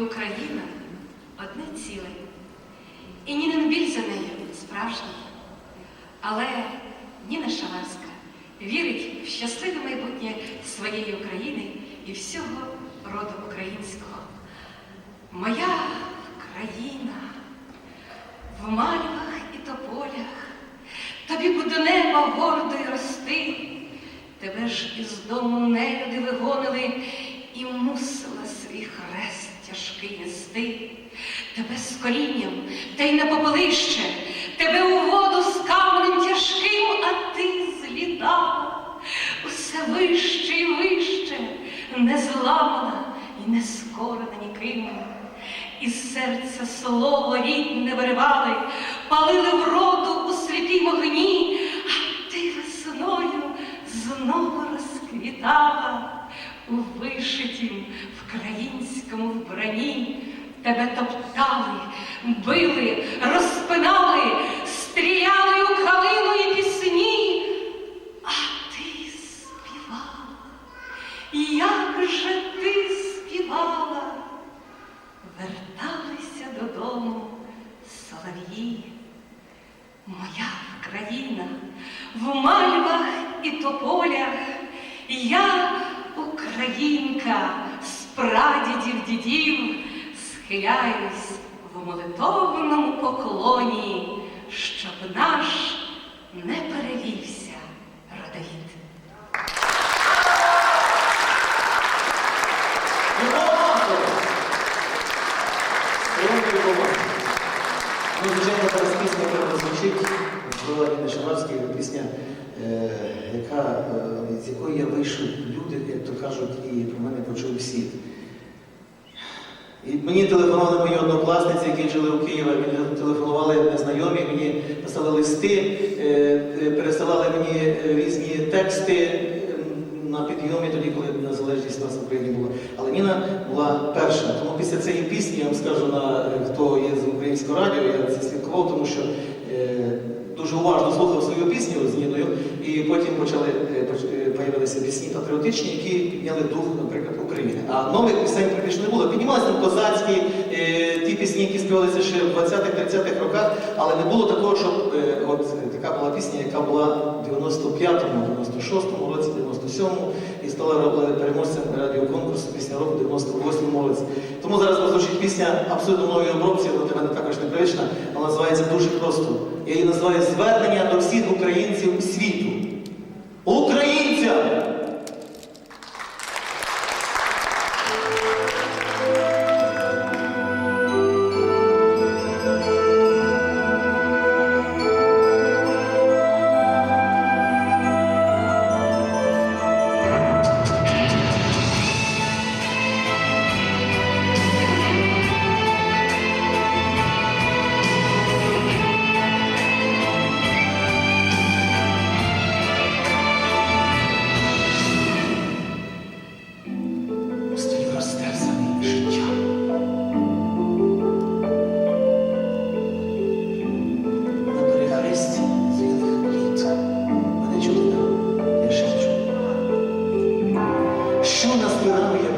Україна одне ціле. І Нінин біль за нею справжній. Але Ніна Шаларська вірить в щасливе майбутнє своєї України і всього роду українського. Моя країна в мальвах і тополях, тобі буде неба гордо й рости, тебе ж із дому нелюди вигонили і мусила свій хрест тяжкий нести, тебе з корінням, та й на попелище, тебе у воду з каменем тяжким, а ти злітала усе вище і вище, не зламана і не скорена ніким. Із серця слово рідне виривали, палили вроду у святій вогні, а ти весною знову розквітала у вишитім вкраїнському вбранні. Тебе топтали, били, розпинали, стріляли у калину і пісні, а ти співала. Як же ти співала? Верталися додому солов'ї. Моя країна в мальвах і тополях, я українка прадідів дідів, схиляюсь в молитовному поклоні, щоб наш не перевівся родовід. Ну, звичайно, зараз пісня, яка звучить, була Ніна Шамарська, пісня, е, яка, е, з якої я вийшов люди, як то кажуть, і про мене почув світ. І мені телефонували мої однокласниці, які жили у Києві, мені телефонували незнайомі, мені писали листи, е, е, пересилали мені е, різні тексти на тоді, коли незалежність нас в Україні була. Але Ніна була перша. Тому після цієї пісні я вам скажу на хто є з українського радіо, я це слідкував, тому що е, дуже уважно слухав свою пісню з Ніною, і потім почали е, е, появилися пісні патріотичні, які підняли дух, наприклад, України. А нових пісень практично не було. Піднімалися козацькі, е, ті пісні, які співалися ще в 20-30-х роках, але не було такого, щоб е, от е, така була пісня, яка була в 95-му, 96-му році, 97-му, і стала переможцем радіоконкурсу пісня року 98-му році. Тому зараз прозвучить пісня абсолютно нової обробці, вона для мене також непривична, вона називається дуже просто. Я її називаю звернення до всіх українців світу. Українцям! una ciudad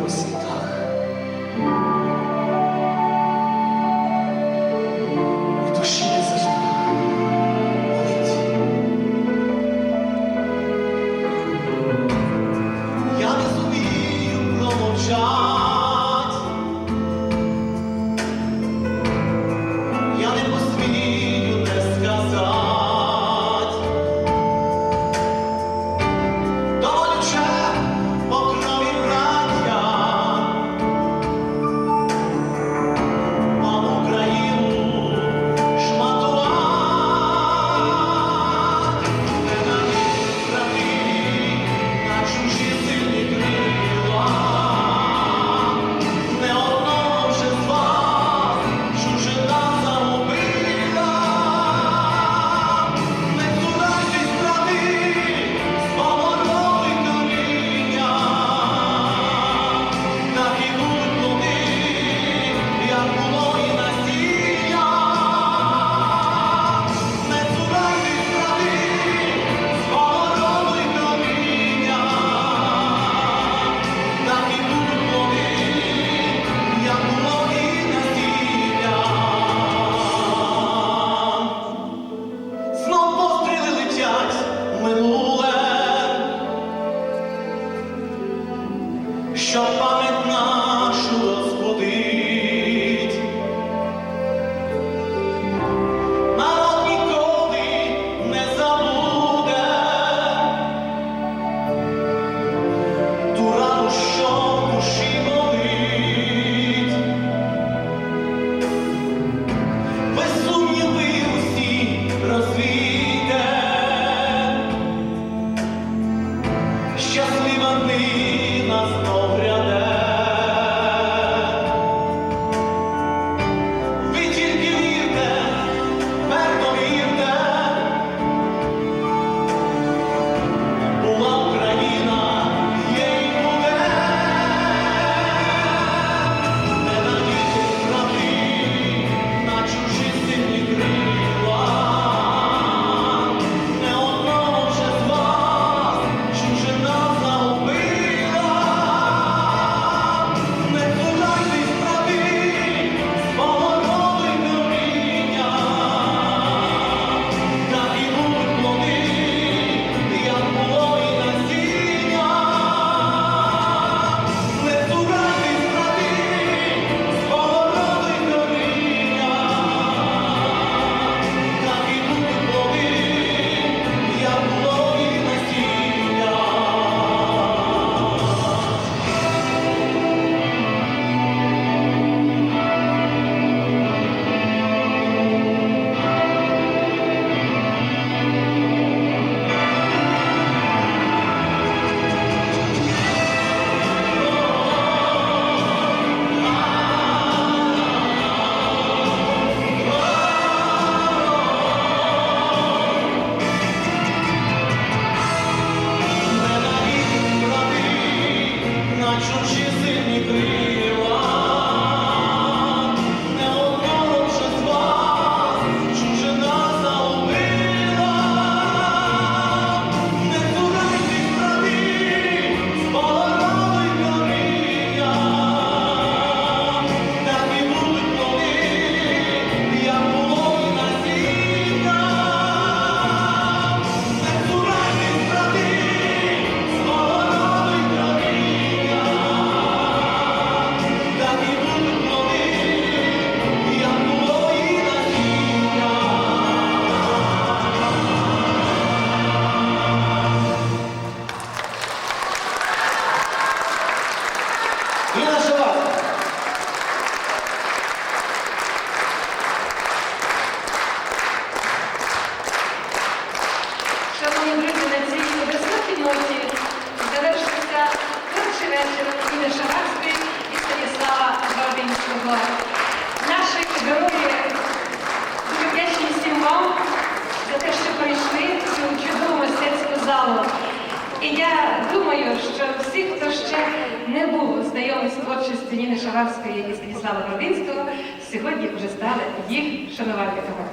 знайомі з творчістю Ніни Шаварської і Станіслава Городинського, сьогодні вже стали їх шанувальниками.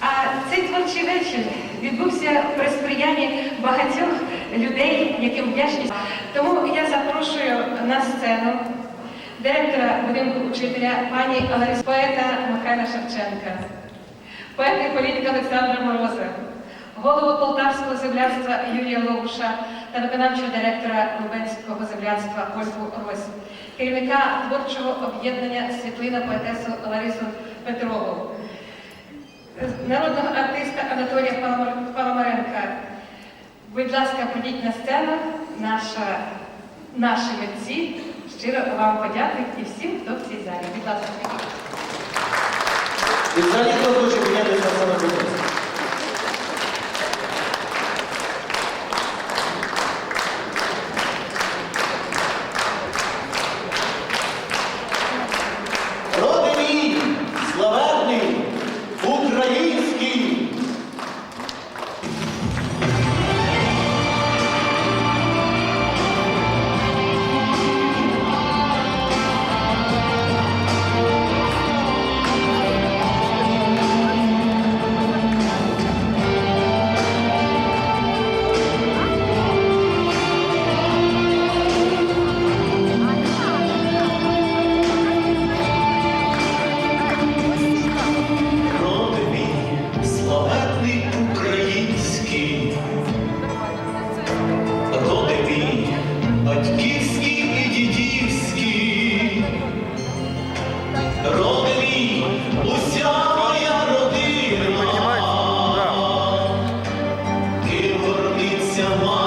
А цей творчий вечір відбувся при сприянні багатьох людей, яким вдячні. Тому я запрошую на сцену директора будинку учителя пані Ларису, поета Михайла Шевченка, поета і політика Олександра Мороза, голову Полтавського земляцтва Юрія Ловуша та виконавчого директора Лубенського земляцтва Ольгу Рось, керівника творчого об'єднання Світлина поетесу Ларису Петрову народного артиста Анатолія Паламар- Паламаренка. Будь ласка, прийдіть на сцену, наша, наші митці. Щиро вам подякують і всім, хто в цій залі. Будь ласка. І взагалі хто хоче піднятися на сцену till one.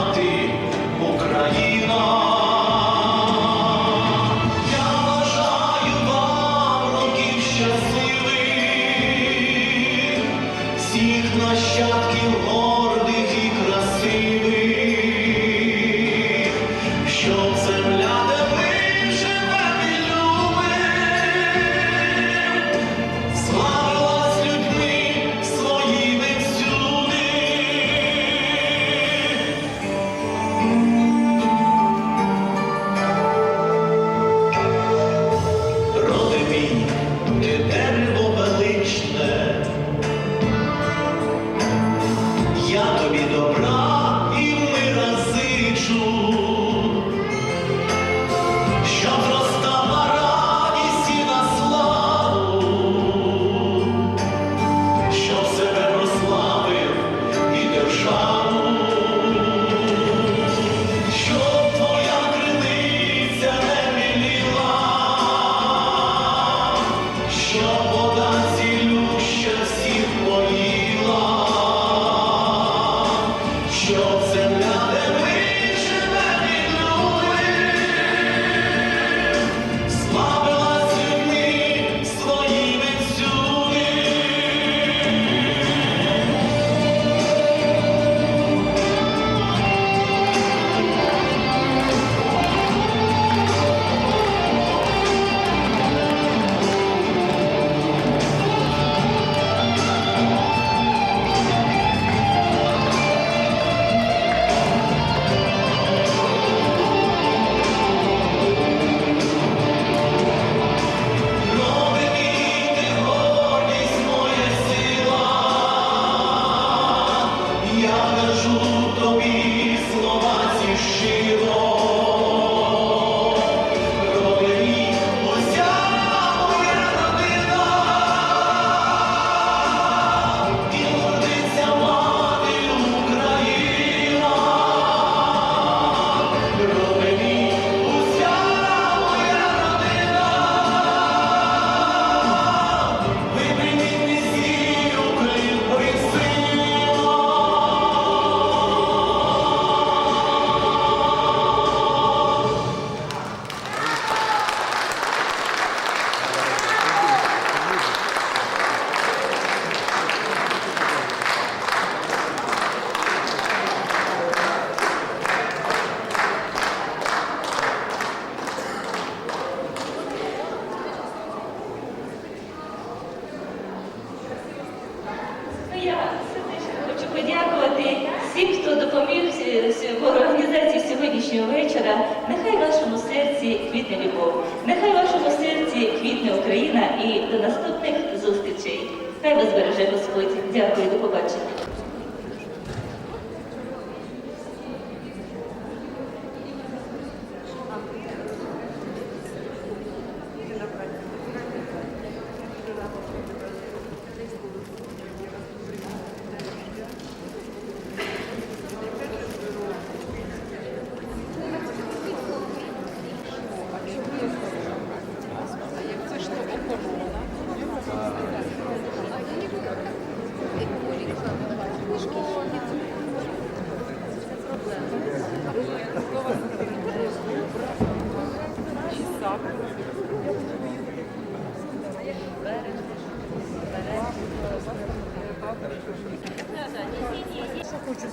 Подякувати всім, хто допоміг в організації сьогоднішнього вечора. Нехай в вашому серці квітне любов, нехай в вашому серці квітне Україна і до наступних зустрічей. Хай вас береже Господь. Дякую, до побачення.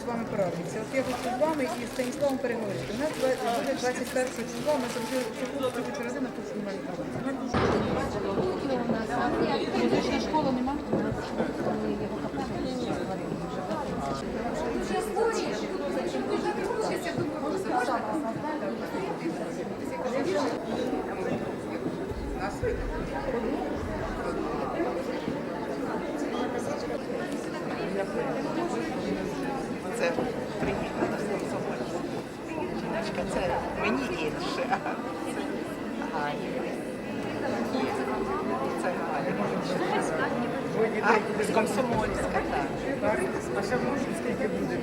З вами порадитися? От я хочу з вами і з Станіславом переговорити. У нас буде 21 числа, ми завжди цю на тут немає Музична школа нема? Це приїхала Жіночка, це мені інше. Галя. Це А, з Комсомольська. А ще може скільки буде?